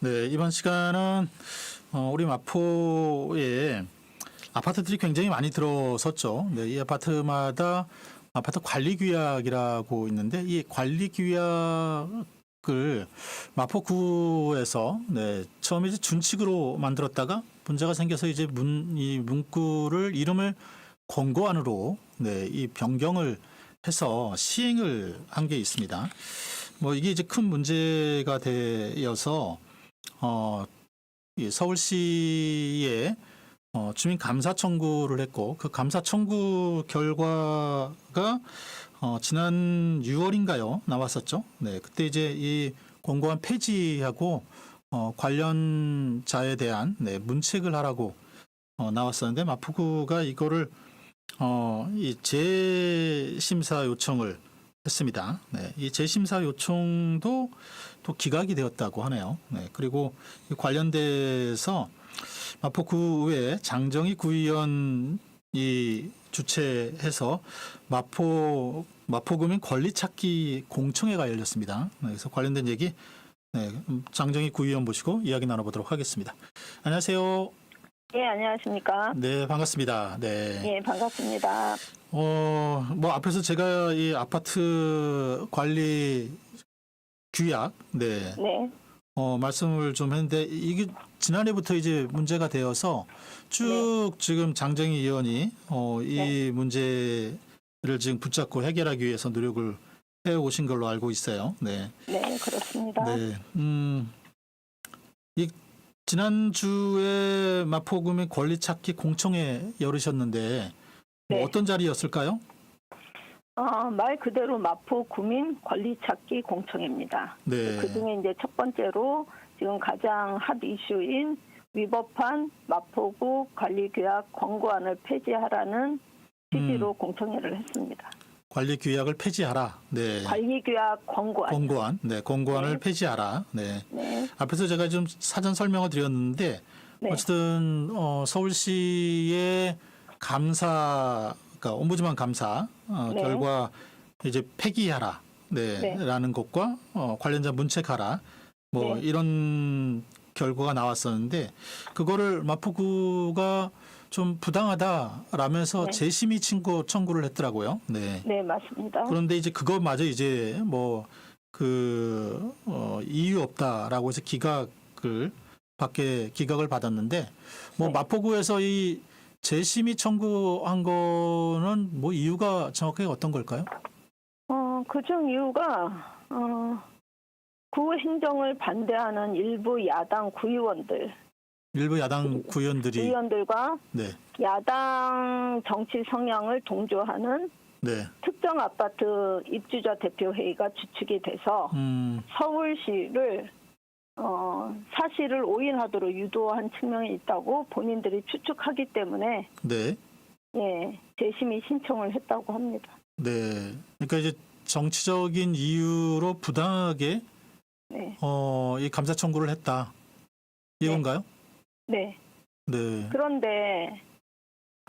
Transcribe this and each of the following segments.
네, 이번 시간은 어, 우리 마포에 아파트들이 굉장히 많이 들어섰죠. 네, 이 아파트마다 아파트 관리 규약이라고 있는데 이 관리 규약을 마포구에서 네, 처음에 이제 준칙으로 만들었다가 문제가 생겨서 이제 문, 이 문구를 이름을 권고안으로 네, 이 변경을 해서 시행을 한 게 있습니다. 뭐 이게 이제 큰 문제가 되어서 어, 이 서울시에 어, 주민 감사 청구를 했고 그 감사 청구 결과가 어, 지난 6월인가요 나왔었죠. 네, 그때 이제 이 공고한 폐지하고 어, 관련자에 대한 네, 문책을 하라고 어, 나왔었는데 마포구가 이거를 어, 이 재심사 요청을 했습니다. 네, 이 재심사 요청도 또 기각이 되었다고 하네요. 네, 그리고 이 관련돼서 마포구의 장정희 구의원이 주최해서 마포 마포구민 권리찾기 공청회가 열렸습니다. 네, 그래서 관련된 얘기 네, 음, 장정희 구의원 모시고 이야기 나눠보도록 하겠습니다. 안녕하세요. 예, 안녕하십니까. 네, 반갑습니다. 네. 예, 반갑습니다. 어, 뭐 앞에서 제가 이 아파트 관리 규약, 네, 네, 어, 말씀을 좀 했는데 이게 지난해부터 이제 문제가 되어서 쭉 지금 장정희 의원이 어, 이 네. 문제를 지금 붙잡고 해결하기 위해서 노력을 해 오신 걸로 알고 있어요. 네. 네, 그렇습니다. 네. 음. 이 지난주에 마포구민 권리 찾기 공청회 열으셨는데 뭐 네. 어떤 자리였을까요? 어, 말 그대로 마포 구민 권리 찾기 공청회입니다. 네. 그 중에 이제 첫 번째로 지금 가장 핫 이슈인 위법한 마포구 관리규약 권고안을 폐지하라는 취지로 음. 공청회를 했습니다. 관리 규약을 폐지하라. 네. 관리규약 권고안. 공고안. 네, 공고안을 네. 폐지하라. 네. 네, 앞에서 제가 좀 사전 설명을 드렸는데 네, 어쨌든 어, 서울시의 감사, 그러니까 옴부즈만 감사 어, 네. 결과 이제 폐기하라, 네, 네. 라는 것과 어, 관련자 문책하라, 뭐 네. 이런 결과가 나왔었는데 그거를 마포구가 좀 부당하다라면서 네. 재심의 청구 청구를 했더라고요. 네. 네, 맞습니다. 그런데 이제 그것마저 이제 뭐그 어, 이유 없다라고 해서 기각을 받게 기각을 받았는데 뭐 네. 마포구에서 이 재심의 청구한 거는 뭐 이유가 정확하게 어떤 걸까요? 어, 그중 이유가 어, 구 행정을 반대하는 일부 야당 구의원들, 일부 야당 구의원들이. 의원들과 네, 야당 정치 성향을 동조하는 네, 특정 아파트 입주자 대표 회의가 주축이 돼서 음, 서울시를 어, 사실을 오인하도록 유도한 측면이 있다고 본인들이 추측하기 때문에 네, 예, 재심의 신청을 했다고 합니다. 네. 그러니까 이제 정치적인 이유로 부당하게 네, 어, 이 감사 청구를 했다 이건가요? 네. 네, 그런데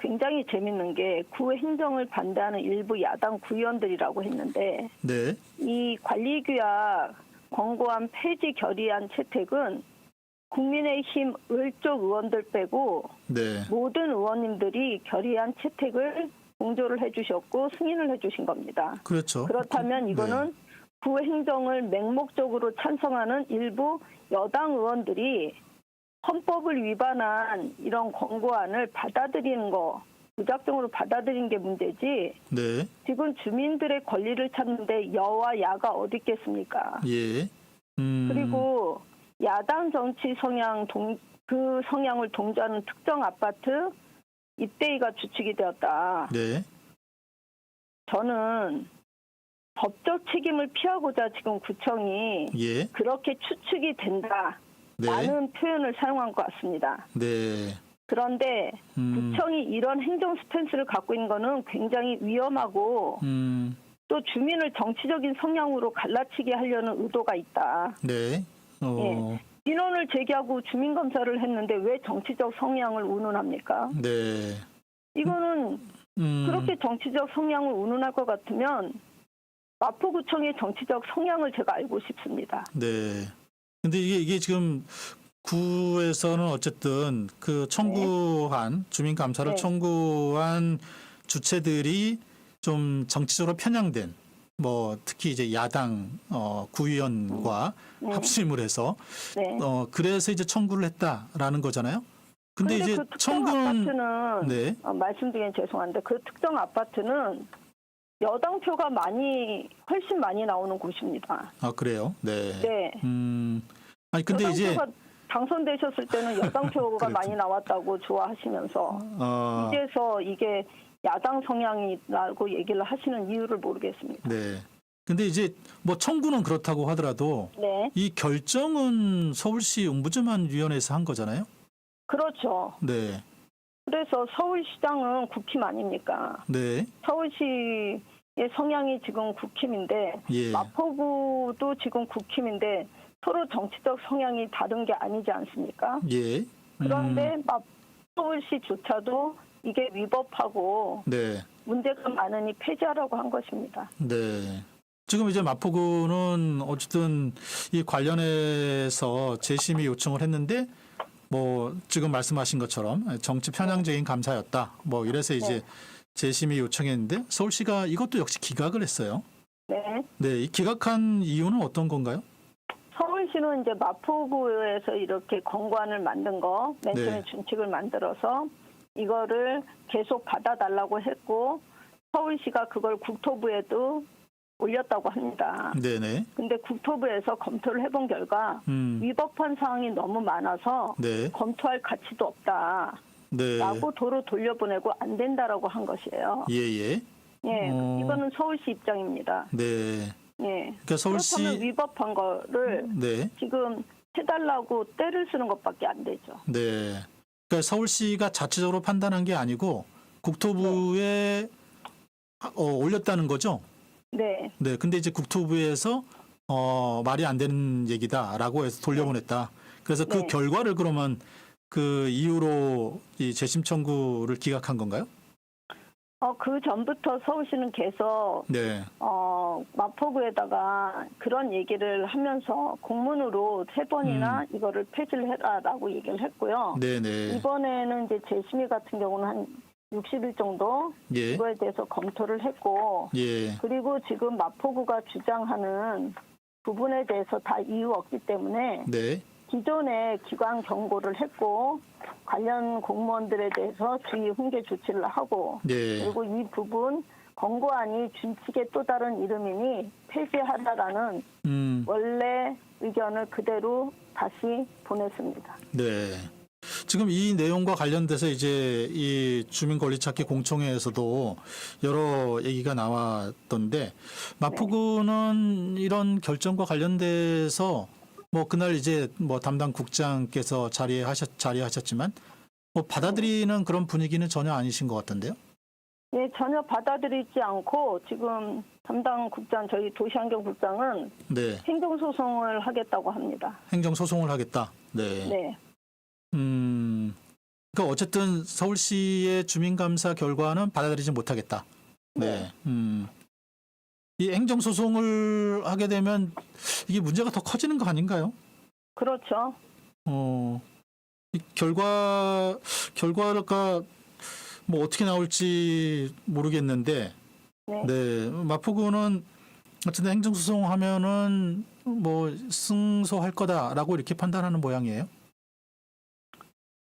굉장히 재밌는 게 구 행정을 반대하는 일부 야당 구의원들이라고 했는데 네, 이 관리규약 권고안 폐지 결의안 채택은 국민의힘 을쪽 의원들 빼고 네, 모든 의원님들이 결의안 채택을 공조를 해주셨고 승인을 해주신 겁니다. 그렇죠. 그렇다면 네. 이거는 구 행정을 맹목적으로 찬성하는 일부 여당 의원들이 헌법을 위반한 이런 권고안을 받아들이는 거 무작정으로 받아들인 게 문제지 네, 지금 주민들의 권리를 찾는데 여와 야가 어디 있겠습니까? 예. 음, 그리고 야당 정치 성향 동, 그 성향을 동조하는 특정 아파트 입대위가 주축이 되었다. 네, 저는 법적 책임을 피하고자 지금 구청이 예, 그렇게 추측이 된다라는 네, 표현을 사용한 것 같습니다. 네, 그런데 음, 구청이 이런 행정 스탠스를 갖고 있는 거는 굉장히 위험하고 음, 또 주민을 정치적인 성향으로 갈라치게 하려는 의도가 있다. 네, 어, 민원을 제기하고 주민 검사를 했는데 왜 정치적 성향을 운운합니까? 네, 이거는 음, 그렇게 정치적 성향을 운운할 것 같으면 마포구청의 정치적 성향을 제가 알고 싶습니다. 네, 근데 이게 이게 지금 구에서는 어쨌든 그 청구한 주민 감사를 네. 청구한 주체들이 좀 정치적으로 편향된 뭐 특히 이제 야당 어 구의원과 네. 합심을 해서 네. 어 그래서 이제 청구를 했다라는 거잖아요. 근데, 이제 그 특정 청구는 아파트는 네. 어, 말씀드리긴 죄송한데 그 특정 아파트는 여당 표가 많이 훨씬 많이 나오는 곳입니다. 아 그래요. 네. 네. 음. 아니 근데 여당 이제 표가 당선되셨을 때는 여당 표가 그렇죠. 많이 나왔다고 좋아하시면서 어 이제서 이게 야당 성향이라고 얘기를 하시는 이유를 모르겠습니다. 네. 근데 이제 뭐 청구는 그렇다고 하더라도 네, 이 결정은 서울시 옹부즈만위원회에서 한 거잖아요. 그렇죠. 네. 그래서 서울시장은 국힘 아닙니까? 네. 서울시의 성향이 지금 국힘인데 예. 마포구도 지금 국힘인데 서로 정치적 성향이 다른 게 아니지 않습니까? 예. 음, 그런데 마- 서울시조차도 이게 위법하고 네. 문제가 많으니 폐지하라고 한 것입니다. 네. 지금 이제 마포구는 어쨌든 이 관련해서 재심의 요청을 했는데 뭐 지금 말씀하신 것처럼 정치 편향적인 감사였다. 뭐 이래서 이제 네. 재심의 요청했는데 서울시가 이것도 역시 기각을 했어요. 네. 네. 이 기각한 이유는 어떤 건가요? 서울시는 이제 마포구에서 이렇게 건관을 만든 거, 맨 처음에 네. 준칙을 만들어서 이거를 계속 받아달라고 했고 서울시가 그걸 국토부에도 올렸다고 합니다. 네네. 근데 국토부에서 검토를 해본 결과 음. 위법한 사항이 너무 많아서 네. 검토할 가치도 없다라고 네. 도로 돌려보내고 안 된다라고 한 것이에요. 예, 예. 예, 어. 이거는 서울시 입장입니다. 네. 예. 그러니까 서울시 그렇다면 위법한 거를 네. 지금 해달라고 때를 쓰는 것밖에 안 되죠. 네. 그러니까 서울시가 자체적으로 판단한 게 아니고 국토부에 어, 올렸다는 거죠. 네, 네. 근데 이제 국토부에서 어, 말이 안 되는 얘기다라고 해서 돌려보냈다. 그래서 그 네. 결과를 그러면 그 이유로 이 재심 청구를 기각한 건가요? 어, 그 전부터 서울시는 계속 네. 어, 마포구에다가 그런 얘기를 하면서 공문으로 세 번이나 이거를 폐지를 해라라고 얘기를 했고요. 음. 네, 네. 이번에는 이제 재심의 같은 경우는 한 60일 정도 예. 이거에 대해서 검토를 했고 예. 그리고 지금 마포구가 주장하는 부분에 대해서 다 이유 없기 때문에 네. 기존에 기관 경고를 했고 관련 공무원들에 대해서 주의 훈계 조치를 하고 네. 그리고 이 부분 권고안이 준칙의 또 다른 이름이니 폐지하라라는 음. 원래 의견을 그대로 다시 보냈습니다. 네. 지금 이 내용과 관련돼서 이제 이 주민권리찾기 공청회에서도 여러 얘기가 나왔던데 마포구는 이런 결정과 관련돼서 뭐 그날 이제 뭐 담당 국장께서 자리하셨 자리하셨지만 뭐 받아들이는 그런 분위기는 전혀 아니신 것 같던데요. 예, 전혀 받아들이지 않고 지금 담당 국장 저희 도시환경 국장은 네. 행정 소송을 하겠다고 합니다. 행정 소송을 하겠다. 네. 네, 음. 그러니까 어쨌든 서울시의 주민감사 결과는 받아들이지 못하겠다. 네. 네. 음. 이 행정 소송을 하게 되면 이게 문제가 더 커지는 거 아닌가요? 그렇죠. 어, 이 결과, 결과가 뭐 어떻게 나올지 모르겠는데, 네. 네. 마포구는 어쨌든 행정 소송 하면은 뭐 승소할 거다라고 이렇게 판단하는 모양이에요.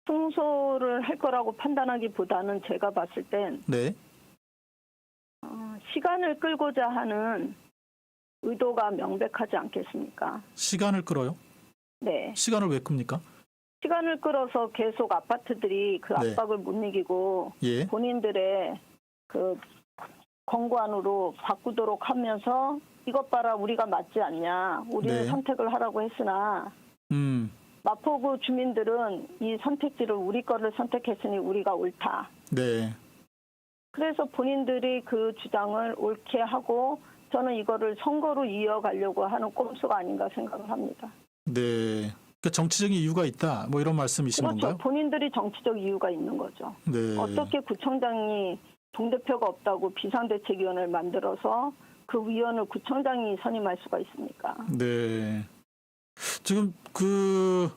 승소를 할 거라고 판단하기보다는 제가 봤을 땐 네. 어, 시간을 끌고자 하는 의도가 명백하지 않겠습니까? 시간을 끌어요. 네. 시간을 왜 끕니까? 시간을 끌어서 계속 아파트들이 그 네. 압박을 못 이기고 예. 본인들의 그 권고안으로 바꾸도록 하면서 이것 봐라 우리가 맞지 않냐 우리는 네. 선택을 하라고 했으나 음. 마포구 주민들은 이 선택지를 우리 거를 선택했으니 우리가 옳다. 네. 그래서 본인들이 그 주장을 옳게 하고 저는 이거를 선거로 이어가려고 하는 꼼수가 아닌가 생각을 합니다. 네. 그러니까 정치적인 이유가 있다. 뭐 이런 말씀이신 그렇죠. 건가요? 본인들이 정치적 이유가 있는 거죠. 네. 어떻게 구청장이 동대표가 없다고 비상대책위원회를 만들어서 그 위원을 구청장이 선임할 수가 있습니까? 네. 지금 그,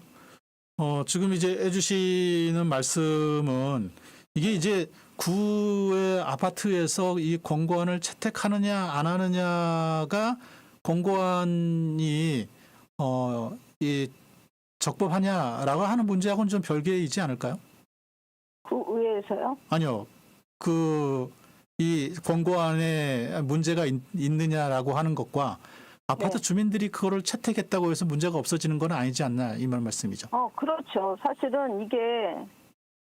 어, 지금 이제 해주시는 말씀은 이게 이제 구의 아파트에서 이 공고안을 채택하느냐 안 하느냐가 공고안이 어, 이 적법하냐라고 하는 문제하고는 좀 별개이지 않을까요? 그 의회에서요? 아니요. 그, 이 권고안에 문제가 있, 느냐라고 하는 것과 아파트 네. 주민들이 그거를 채택했다고 해서 문제가 없어지는 건 아니지 않나 이 말 말씀이죠. 어, 그렇죠. 사실은 이게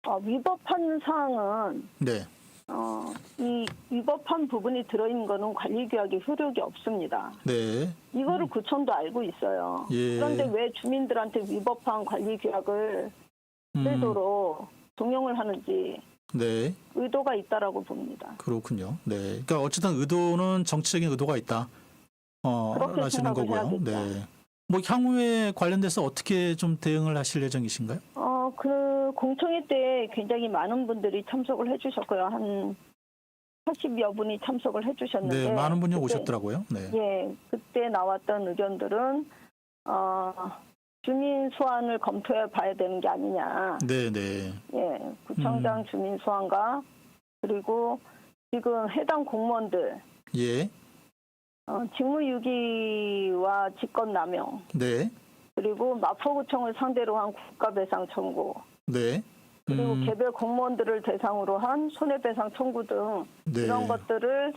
어, 위법한 사항은 네. 어, 이 위법한 부분이 들어있는 거는 관리규약에 효력이 없습니다. 네. 이거를 구청도 알고 있어요. 예. 그런데 왜 주민들한테 위법한 관리규약을 음, 제도로 동용을 하는지 네. 의도가 있다라고 봅니다. 그렇군요. 네. 그러니까 어쨌든 의도는 정치적인 의도가 있다. 어, 그렇게 생각을 거고요. 해야겠죠. 네. 뭐 향후에 관련돼서 어떻게 좀 대응을 하실 예정이신가요? 어, 그 공청회 때 굉장히 많은 분들이 참석을 해주셨고요. 한 80여 분이 참석을 해주셨는데 네, 많은 분이 그때- 오셨더라고요. 네. 예, 그때 나왔던 의견들은 어, 주민 소환을 검토해 봐야 되는 게 아니냐. 네, 네. 예, 구청장 음. 주민 소환과 그리고 지금 해당 공무원들 예. 어, 직무유기와 직권남용 네. 그리고 마포구청을 상대로 한 국가배상 청구 네. 그리고 음, 개별 공무원들을 대상으로 한 손해배상 청구 등 네. 이런 것들을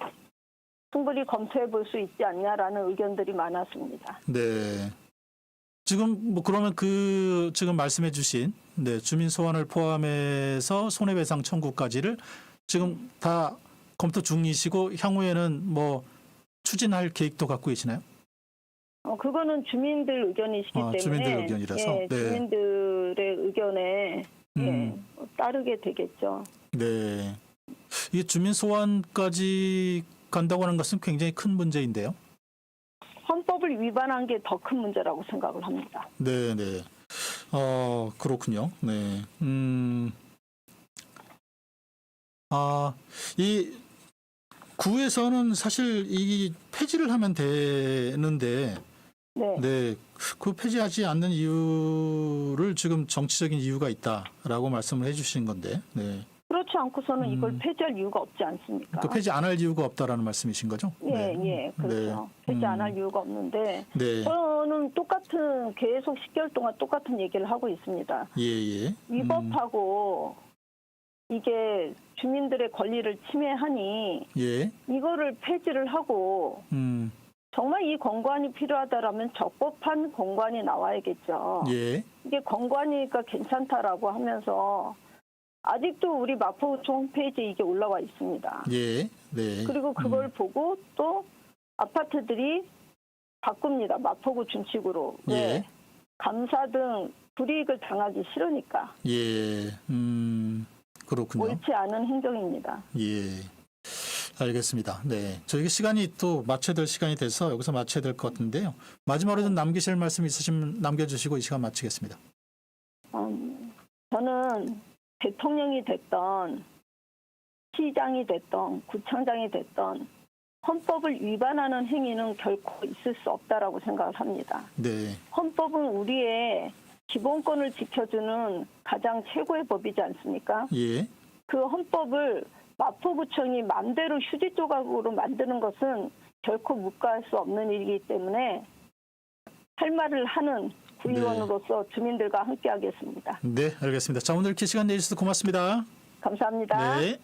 충분히 검토해 볼 수 있지 않냐라는 의견들이 많았습니다. 네. 지금 뭐 그러면 그 지금 말씀해 주신 네, 주민 소환을 포함해서 손해배상 청구까지를 지금 다 검토 중이시고 향후에는 뭐 추진할 계획도 갖고 계시나요? 어, 그거는 주민들 의견이시기 아, 때문에 주민들 의견이라서? 예, 네. 주민들 의 의견에 예, 음, 따르게 되겠죠. 네. 이게 주민 소환까지 간다고 하는 것은 굉장히 큰 문제인데요. 헌법을 위반한 게 더 큰 문제라고 생각을 합니다. 네, 네. 어, 그렇군요. 네. 음. 아, 이 구에서는 사실 이 폐지를 하면 되는데, 네. 네. 그 폐지하지 않는 이유를 지금 정치적인 이유가 있다라고 말씀을 해 주신 건데, 네. 그렇지 않고서는 이걸 음. 폐지할 이유가 없지 않습니까? 그 폐지 안 할 이유가 없다라는 말씀이신 거죠? 예, 네. 예, 그렇죠. 네. 폐지 안 음. 할 이유가 없는데 네. 저는 똑같은 계속 10개월 동안 똑같은 얘기를 하고 있습니다. 예, 예. 음, 위법하고 이게 주민들의 권리를 침해하니 예. 이거를 폐지를 하고 음, 정말 이 권고안이 필요하다라면 적법한 권고안이 나와야겠죠. 예. 이게 권고안이니까 괜찮다라고 하면서 아직도 우리 마포구청 홈페이지에 이게 올라와 있습니다. 예. 네. 그리고 그걸 음, 보고 또 아파트들이 바꿉니다. 마포구 준칙으로. 예. 왜? 감사 등 불이익을 당하기 싫으니까 예. 음, 그렇군요. 옳지 않은 행정입니다. 예. 알겠습니다. 네. 저희가 시간이 또 맞춰야 될 시간이 돼서 여기서 맞춰야 될 것 같은데요. 마지막으로 좀 남기실 말씀 있으시면 남겨주시고 이 시간 마치겠습니다. 음, 저는 대통령이 됐던 시장이 됐던 구청장이 됐던 헌법을 위반하는 행위는 결코 있을 수 없다라고 생각을 합니다. 네. 헌법은 우리의 기본권을 지켜주는 가장 최고의 법이지 않습니까? 예. 그 헌법을 마포구청이 마음대로 휴지 조각으로 만드는 것은 결코 묵과할 수 없는 일이기 때문에 할 말을 하는 구의원으로서 주민들과 함께 하겠습니다. 네, 알겠습니다. 자, 오늘 이렇게 시간 내주셔서 고맙습니다. 감사합니다. 네.